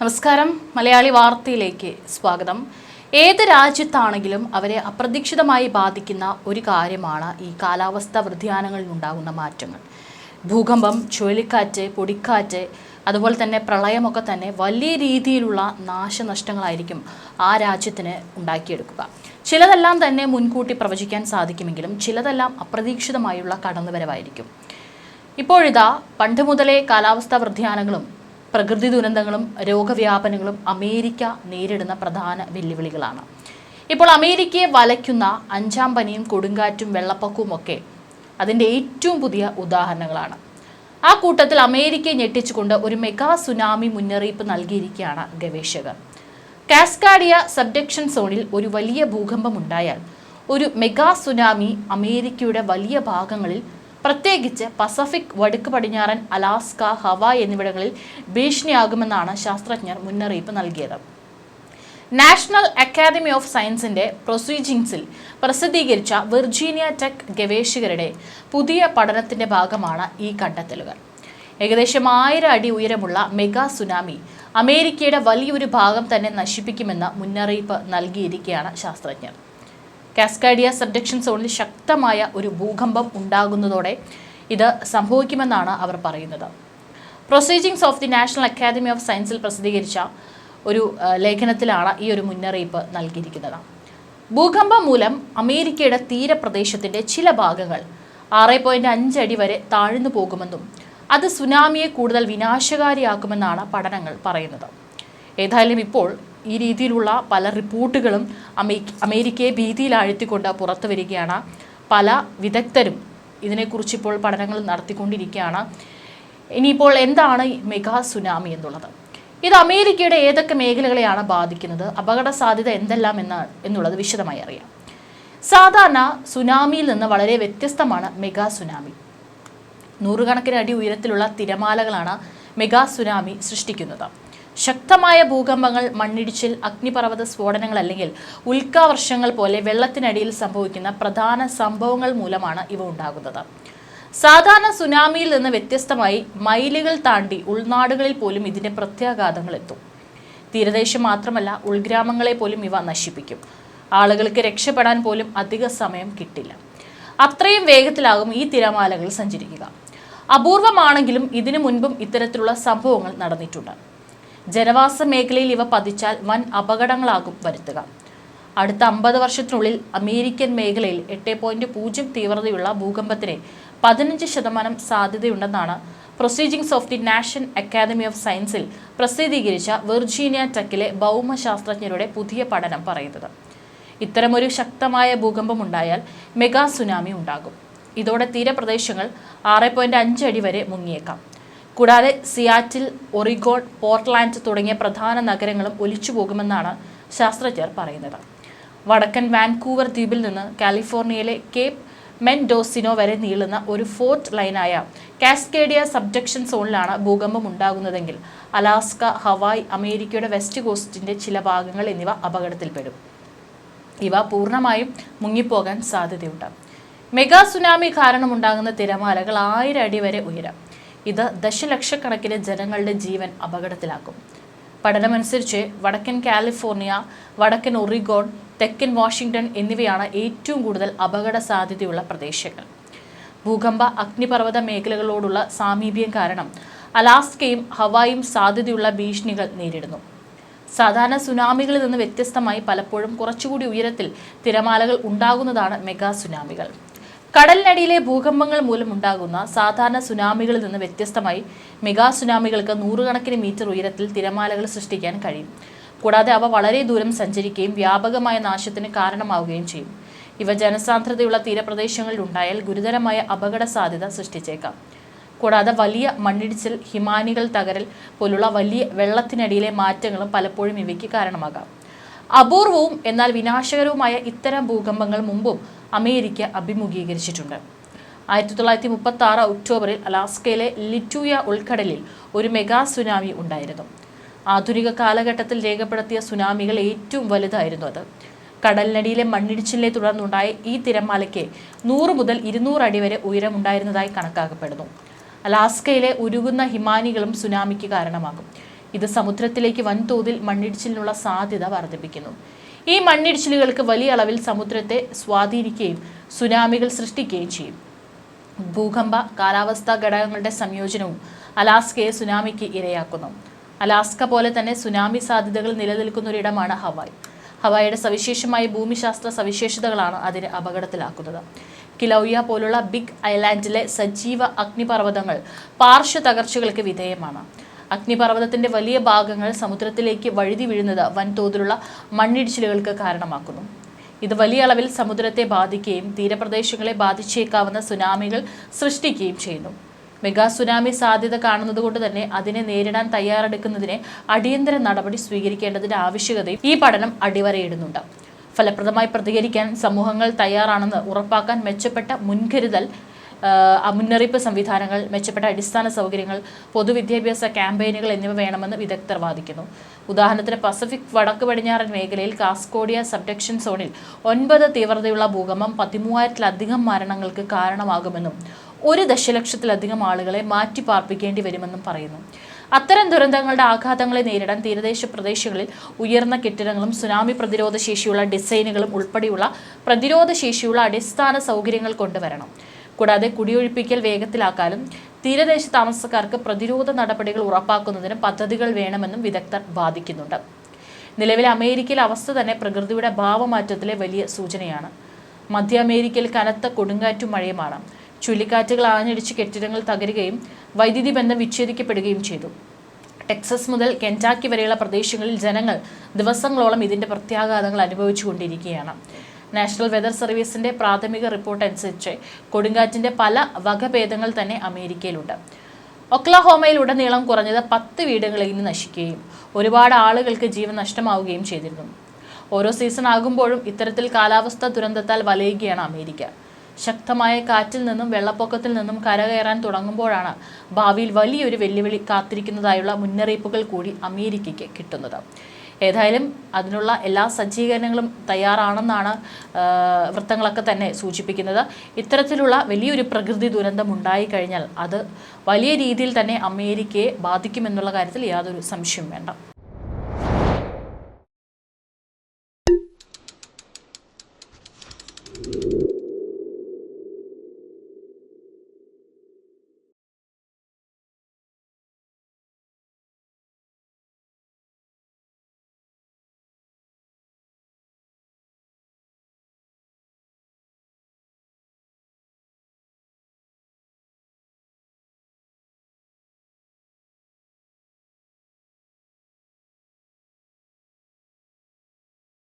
നമസ്കാരം. മലയാളി വാർത്തയിലേക്ക് സ്വാഗതം. ഏത് രാജ്യത്താണെങ്കിലും അവരെ അപ്രതീക്ഷിതമായി ബാധിക്കുന്ന ഒരു കാര്യമാണ് ഈ കാലാവസ്ഥാ വ്യതിയാനങ്ങളിൽ ഉണ്ടാകുന്ന മാറ്റങ്ങൾ. ഭൂകമ്പം ചുഴലിക്കാറ്റ് പൊടിക്കാറ്റ് അതുപോലെ തന്നെ പ്രളയമൊക്കെ തന്നെ വലിയ രീതിയിലുള്ള നാശനഷ്ടങ്ങളായിരിക്കും ആ രാജ്യത്തിന് ഉണ്ടാക്കിയെടുക്കുക. ചിലതെല്ലാം തന്നെ മുൻകൂട്ടി പ്രവചിക്കാൻ സാധിക്കുമെങ്കിലും ചിലതെല്ലാം അപ്രതീക്ഷിതമായുള്ള കടന്നുവരവായിരിക്കും. ഇപ്പോഴിതാ പണ്ട് മുതലേ കാലാവസ്ഥാ വ്യതിയാനങ്ങളും പ്രകൃതി ദുരന്തങ്ങളും രോഗവ്യാപനങ്ങളും അമേരിക്ക നേരിടുന്ന പ്രധാന വെല്ലുവിളികളാണ്. ഇപ്പോൾ അമേരിക്കയെ വലയ്ക്കുന്ന അഞ്ചാം പനിയും കൊടുങ്കാറ്റും വെള്ളപ്പൊക്കവും ഒക്കെ അതിന്റെ ഏറ്റവും പുതിയ ഉദാഹരണങ്ങളാണ്. ആ കൂട്ടത്തിൽ അമേരിക്കയെ ഞെട്ടിച്ചുകൊണ്ട് ഒരു മെഗാ സുനാമി മുന്നറിയിപ്പ് നൽകിയിരിക്കുകയാണ് ഗവേഷകർ. കാസ്കാഡിയ സബ്ഡക്ഷൻ സോണിൽ ഒരു വലിയ ഭൂകമ്പം ഉണ്ടായാൽ ഒരു മെഗാ സുനാമി അമേരിക്കയുടെ വലിയ ഭാഗങ്ങളിൽ പ്രത്യേകിച്ച് പസഫിക് വടക്ക് പടിഞ്ഞാറൻ അലാസ്ക ഹവായ് എന്നിവിടങ്ങളിൽ ഭീഷണിയാകുമെന്നാണ് ശാസ്ത്രജ്ഞർ മുന്നറിയിപ്പ് നൽകിയത്. നാഷണൽ അക്കാദമി ഓഫ് സയൻസിന്റെ പ്രൊസീജിങ്സിൽ പ്രസിദ്ധീകരിച്ച വിർജീനിയ ടെക് ഗവേഷകരുടെ പുതിയ പഠനത്തിന്റെ ഭാഗമാണ് ഈ കണ്ടെത്തലുകൾ. ഏകദേശം ആയിരം അടി ഉയരമുള്ള മെഗാ സുനാമി അമേരിക്കയുടെ വലിയൊരു ഭാഗം തന്നെ നശിപ്പിക്കുമെന്ന മുന്നറിയിപ്പ് നൽകിയിരിക്കുകയാണ് ശാസ്ത്രജ്ഞർ. കാസ്കാഡിയ സബ്ഡക്ഷൻ സോണിൽ ശക്തമായ ഒരു ഭൂകമ്പം ഉണ്ടാകുന്നതോടെ ഇത് സംഭവിക്കുമെന്നാണ് അവർ പറയുന്നത്. Proceedings of the national academy of സയൻസിൽ പ്രസിദ്ധീകരിച്ച ഒരു ലേഖനത്തിലാണ് ഈ ഒരു മുന്നറിയിപ്പ് നൽകിയിരിക്കുന്നത്. ഭൂകമ്പം മൂലം അമേരിക്കയുടെ തീരപ്രദേശത്തിന്റെ ചില ഭാഗങ്ങൾ ആറ് പോയിന്റ് അഞ്ച് അടി വരെ താഴ്ന്നു പോകുമെന്നും അത് സുനാമിയെ കൂടുതൽ വിനാശകാരിയാക്കുമെന്നാണ് പഠനങ്ങൾ പറയുന്നത്. ഏതായാലും ഇപ്പോൾ ഈ രീതിയിലുള്ള പല റിപ്പോർട്ടുകളും അമേ അമേരിക്കയെ ഭീതിയിലാഴ്ത്തിക്കൊണ്ട് പുറത്തു വരികയാണ്. പല വിദഗ്ധരും ഇതിനെക്കുറിച്ച് ഇപ്പോൾ പഠനങ്ങൾ നടത്തിക്കൊണ്ടിരിക്കുകയാണ്. ഇനിയിപ്പോൾ എന്താണ് മെഗാ സുനാമി എന്നുള്ളത്? ഇത് അമേരിക്കയുടെ ഏതൊക്കെ മേഖലകളെയാണ് ബാധിക്കുന്നത്? അപകട സാധ്യത എന്തെല്ലാം എന്ന എന്നുള്ളത് വിശദമായി അറിയാം. സാധാരണ സുനാമിയിൽ നിന്ന് വളരെ വ്യത്യസ്തമാണ് മെഗാ സുനാമി. നൂറുകണക്കിന് അടി ഉയരത്തിലുള്ള തിരമാലകളാണ് മെഗാ സുനാമി സൃഷ്ടിക്കുന്നത്. ശക്തമായ ഭൂകമ്പങ്ങൾ മണ്ണിടിച്ചിൽ അഗ്നിപർവത സ്ഫോടനങ്ങൾ അല്ലെങ്കിൽ ഉൽക്കാവർഷങ്ങൾ പോലെ വെള്ളത്തിനടിയിൽ സംഭവിക്കുന്ന പ്രധാന സംഭവങ്ങൾ മൂലമാണ് ഇവ ഉണ്ടാകുന്നത്. സാധാരണ സുനാമിയിൽ നിന്ന് വ്യത്യസ്തമായി മൈലുകൾ താണ്ടി ഉൾനാടുകളിൽ പോലും ഇതിന്റെ പ്രത്യാഘാതങ്ങൾ എത്തും. തീരദേശം മാത്രമല്ല ഉൾഗ്രാമങ്ങളെ പോലും ഇവ നശിപ്പിക്കും. ആളുകൾക്ക് രക്ഷപ്പെടാൻ പോലും അധിക സമയം കിട്ടില്ല. അത്രയും വേഗത്തിലാകും ഈ തിരമാലകൾ സഞ്ചരിക്കുക. അപൂർവമാണെങ്കിലും ഇതിനു മുൻപും ഇത്തരത്തിലുള്ള സംഭവങ്ങൾ നടന്നിട്ടുണ്ട്. ജനവാസ മേഖലയിൽ ഇവ പതിച്ചാൽ വൻ അപകടങ്ങളാകും വരുത്തുക. അടുത്ത അമ്പത് വർഷത്തിനുള്ളിൽ അമേരിക്കൻ മേഖലയിൽ എട്ട് പോയിന്റ് പൂജ്യം തീവ്രതയുള്ള ഭൂകമ്പത്തിന് പതിനഞ്ച് ശതമാനം സാധ്യതയുണ്ടെന്നാണ് proceedings of the national academy of സയൻസിൽ പ്രസിദ്ധീകരിച്ച വെർജീനിയ ടെക്കിലെ ഭൗമശാസ്ത്രജ്ഞരുടെ പുതിയ പഠനം പറയുന്നത്. ഇത്തരമൊരു ശക്തമായ ഭൂകമ്പം ഉണ്ടായാൽ മെഗാ സുനാമി ഉണ്ടാകും. ഇതോടെ തീരപ്രദേശങ്ങൾ ആറ് പോയിന്റ് അഞ്ച് അടി വരെ മുങ്ങിയേക്കാം. കൂടാതെ സിയാറ്റിൽ ഒറിഗോൺ പോർട്ട്ലാൻഡ് തുടങ്ങിയ പ്രധാന നഗരങ്ങളും ഒലിച്ചു പോകുമെന്നാണ് ശാസ്ത്രജ്ഞർ പറയുന്നത്. വടക്കൻ വാൻകൂവർ ദ്വീപിൽ നിന്ന് കാലിഫോർണിയയിലെ കേപ്പ് മെൻഡോസിനോ വരെ നീളുന്ന ഒരു ഫോർട്ട് ലൈനായ കാസ്കേഡിയ സബ്ജക്ഷൻ സോണിലാണ് ഭൂകമ്പം ഉണ്ടാകുന്നതെങ്കിൽ അലാസ്ക ഹവായ് അമേരിക്കയുടെ വെസ്റ്റ് കോസ്റ്റിന്റെ ചില ഭാഗങ്ങൾ എന്നിവ അപകടത്തിൽപ്പെടും. ഇവ പൂർണമായും മുങ്ങിപ്പോകാൻ സാധ്യതയുണ്ട്. മെഗാ സുനാമി കാരണമുണ്ടാകുന്ന തിരമാലകൾ ആയിരം അടി വരെ ഉയരാം. ഇത് ദശലക്ഷക്കണക്കിന് ജനങ്ങളുടെ ജീവൻ അപകടത്തിലാക്കും. പഠനമനുസരിച്ച് വടക്കൻ കാലിഫോർണിയ വടക്കൻ ഒറിഗോൺ തെക്കൻ വാഷിംഗ്ടൺ എന്നിവയാണ് ഏറ്റവും കൂടുതൽ അപകട സാധ്യതയുള്ള പ്രദേശങ്ങൾ. ഭൂകമ്പ അഗ്നിപർവത മേഖലകളോടുള്ള സാമീപ്യം കാരണം അലാസ്കയും ഹവായും സാധ്യതയുള്ള ഭീഷണികൾ നേരിടുന്നു. സാധാരണ സുനാമികളിൽ നിന്ന് വ്യത്യസ്തമായി പലപ്പോഴും കുറച്ചുകൂടി ഉയരത്തിൽ തിരമാലകൾ ഉണ്ടാകുന്നതാണ് മെഗാ സുനാമികൾ കടലിനടിയിലെ ഭൂകമ്പങ്ങൾ മൂലമുണ്ടാകുന്ന സാധാരണ സുനാമികളിൽ നിന്ന് വ്യത്യസ്തമായി മെഗാ സുനാമികൾക്ക് നൂറുകണക്കിന് മീറ്റർ ഉയരത്തിൽ തിരമാലകൾ സൃഷ്ടിക്കാൻ കഴിയും. കൂടാതെ അവ വളരെ ദൂരം സഞ്ചരിക്കുകയും വ്യാപകമായ നാശത്തിന് കാരണമാവുകയും ചെയ്യും. ഇവ ജനസാന്ദ്രതയുള്ള തീരപ്രദേശങ്ങളിൽ ഉണ്ടായാൽ ഗുരുതരമായ അപകട സാധ്യത സൃഷ്ടിച്ചേക്കാം. കൂടാതെ വലിയ മണ്ണിടിച്ചിൽ ഹിമാനികൾ തകരൽ പോലുള്ള വലിയ വെള്ളത്തിനടിയിലെ മാറ്റങ്ങളും പലപ്പോഴും ഇവയ്ക്ക് കാരണമാകാം. അപൂർവവും എന്നാൽ വിനാശകരവുമായ ഇത്തരം ഭൂകമ്പങ്ങൾ മുമ്പും അമേരിക്ക അഭിമുഖീകരിച്ചിട്ടുണ്ട്. ആയിരത്തി തൊള്ളായിരത്തി മുപ്പത്തി ആറ് ഒക്ടോബറിൽ അലാസ്കയിലെ ലിറ്റൂയ ഉൾക്കടലിൽ ഒരു മെഗാ സുനാമി ഉണ്ടായിരുന്നു. ആധുനിക കാലഘട്ടത്തിൽ രേഖപ്പെടുത്തിയ സുനാമികൾ ഏറ്റവും വലുതായിരുന്നു അത്. കടലിനടിയിലെ മണ്ണിടിച്ചിലിനെ തുടർന്നുണ്ടായ ഈ തിരമാലയ്ക്ക് നൂറ് മുതൽ ഇരുന്നൂറ് അടി വരെ ഉയരമുണ്ടായിരുന്നതായി കണക്കാക്കപ്പെടുന്നു. അലാസ്കയിലെ ഉരുകുന്ന ഹിമാനികളും സുനാമിക്ക് കാരണമാകും. ഇത് സമുദ്രത്തിലേക്ക് വൻതോതിൽ മണ്ണിടിച്ചിലിനുള്ള സാധ്യത വർദ്ധിപ്പിക്കുന്നു. ഈ മണ്ണിടിച്ചിലുകൾക്ക് വലിയ അളവിൽ സമുദ്രത്തെ സ്വാധീനിക്കുകയും സുനാമികൾ സൃഷ്ടിക്കുകയും ചെയ്യും. ഭൂകമ്പ കാലാവസ്ഥാ ഘടകങ്ങളുടെ സംയോജനവും അലാസ്കയെ സുനാമിക്ക് ഇരയാക്കുന്നു. അലാസ്ക പോലെ തന്നെ സുനാമി സാധ്യതകൾ നിലനിൽക്കുന്ന ഒരിടമാണ് ഹവായ്. ഹവായിയുടെ സവിശേഷമായ ഭൂമിശാസ്ത്ര സവിശേഷതകളാണ് അതിന് അപകടത്തിലാക്കുന്നത്. കിലൌയ പോലുള്ള ബിഗ് ഐലാൻഡിലെ സജീവ അഗ്നിപർവതങ്ങൾ പാർശ്വ തകർച്ചകൾക്ക് വിധേയമാണ്. അഗ്നിപർവതത്തിന്റെ വലിയ ഭാഗങ്ങൾ സമുദ്രത്തിലേക്ക് വഴുതി വീഴുന്നത് വൻതോതിലുള്ള മണ്ണിടിച്ചിലുകൾക്ക് കാരണമാക്കുന്നു. ഇത് വലിയ അളവിൽ സമുദ്രത്തെ ബാധിക്കുകയും തീരപ്രദേശങ്ങളെ ബാധിച്ചേക്കാവുന്ന സുനാമികൾ സൃഷ്ടിക്കുകയും ചെയ്യുന്നു. മെഗാ സുനാമി സാധ്യത കാണുന്നതുകൊണ്ട് തന്നെ അതിനെ നേരിടാൻ തയ്യാറെടുക്കുന്നതിന് അടിയന്തര നടപടി സ്വീകരിക്കേണ്ടതിന്റെ ആവശ്യകതയും ഈ പഠനം അടിവരയിടുന്നുണ്ട്. ഫലപ്രദമായി പ്രതികരിക്കാൻ സമൂഹങ്ങൾ തയ്യാറാണെന്ന് ഉറപ്പാക്കാൻ മെച്ചപ്പെട്ട മുൻകരുതൽ മുന്നറിയിപ്പ് സംവിധാനങ്ങൾ മെച്ചപ്പെട്ട അടിസ്ഥാന സൗകര്യങ്ങൾ പൊതുവിദ്യാഭ്യാസ ക്യാമ്പയിനുകൾ എന്നിവ വേണമെന്ന് വിദഗ്ധർ വാദിക്കുന്നു. ഉദാഹരണത്തിന് പസഫിക് വടക്ക് പടിഞ്ഞാറൻ മേഖലയിൽ കാസ്കോഡിയ സബ്ഡക്ഷൻ സോണിൽ ഒൻപത് തീവ്രതയുള്ള ഭൂകമ്പം പതിമൂവായിരത്തിലധികം മരണങ്ങൾക്ക് കാരണമാകുമെന്നും ഒരു ദശലക്ഷത്തിലധികം ആളുകളെ മാറ്റി പാർപ്പിക്കേണ്ടി വരുമെന്നും പറയുന്നു. അത്തരം ദുരന്തങ്ങളുടെ ആഘാതങ്ങളെ നേരിടാൻ തീരദേശ പ്രദേശങ്ങളിൽ ഉയർന്ന കെട്ടിടങ്ങളും സുനാമി പ്രതിരോധ ശേഷിയുള്ള ഡിസൈനുകളും ഉൾപ്പെടെയുള്ള പ്രതിരോധ ശേഷിയുള്ള അടിസ്ഥാന സൗകര്യങ്ങൾ കൊണ്ടുവരണം. കൂടാതെ കുടിയൊഴിപ്പിക്കൽ വേഗത്തിലാക്കാനും തീരദേശ താമസക്കാർക്ക് പ്രതിരോധ നടപടികൾ ഉറപ്പാക്കുന്നതിന് പദ്ധതികൾ വേണമെന്നും വിദഗ്ധർ വാദിക്കുന്നുണ്ട്. നിലവിലെ അമേരിക്കയിലെ അവസ്ഥ തന്നെ പ്രകൃതിയുടെ ഭാവമാറ്റത്തിലെ വലിയ സൂചനയാണ്. മധ്യ അമേരിക്കയിൽ കനത്ത കൊടുങ്കാറ്റും മഴയുമാണ്. ചുഴലിക്കാറ്റുകൾ ആഞ്ഞടിച്ച് കെട്ടിടങ്ങൾ തകരുകയും വൈദ്യുതി ബന്ധം വിച്ഛേദിക്കപ്പെടുകയും ചെയ്തു. ടെക്സസ് മുതൽ കെന്റാക്കി വരെയുള്ള പ്രദേശങ്ങളിൽ ജനങ്ങൾ ദിവസങ്ങളോളം ഇതിന്റെ പ്രത്യാഘാതങ്ങൾ അനുഭവിച്ചുകൊണ്ടിരിക്കുകയാണ്. നാഷണൽ വെതർ സർവീസിന്റെ പ്രാഥമിക റിപ്പോർട്ട് അനുസരിച്ച് കൊടുങ്കാറ്റിന്റെ പല വകഭേദങ്ങൾ തന്നെ അമേരിക്കയിലുണ്ട്. ഒക്ലഹോമയിലുടനീളം കുറഞ്ഞത് പത്ത് വീടുകളിൽ നിന്ന് നശിക്കുകയും ഒരുപാട് ആളുകൾക്ക് ജീവൻ നഷ്ടമാവുകയും ചെയ്തിരുന്നു. ഓരോ സീസൺ ആകുമ്പോഴും ഇത്തരത്തിൽ കാലാവസ്ഥാ ദുരന്തത്താൽ വലയുകയാണ് അമേരിക്ക. ശക്തമായ കാറ്റിൽ നിന്നും വെള്ളപ്പൊക്കത്തിൽ നിന്നും കരകയറാൻ തുടങ്ങുമ്പോഴാണ് ഭാവിയിൽ വലിയൊരു വെല്ലുവിളി കാത്തിരിക്കുന്നതായുള്ള മുന്നറിയിപ്പുകൾ കൂടി അമേരിക്കയ്ക്ക് കിട്ടുന്നത്. ഏതായാലും അതിനുള്ള എല്ലാ സജ്ജീകരണങ്ങളും തയ്യാറാണെന്നാണ് വൃത്തങ്ങളൊക്കെ തന്നെ സൂചിപ്പിക്കുന്നത്. ഇത്തരത്തിലുള്ള വലിയൊരു പ്രകൃതി ദുരന്തം ഉണ്ടായി കഴിഞ്ഞാൽ അത് വലിയ രീതിയിൽ തന്നെ അമേരിക്കയെ ബാധിക്കുമെന്നുള്ള കാര്യത്തിൽ യാതൊരു സംശയവും വേണ്ട. you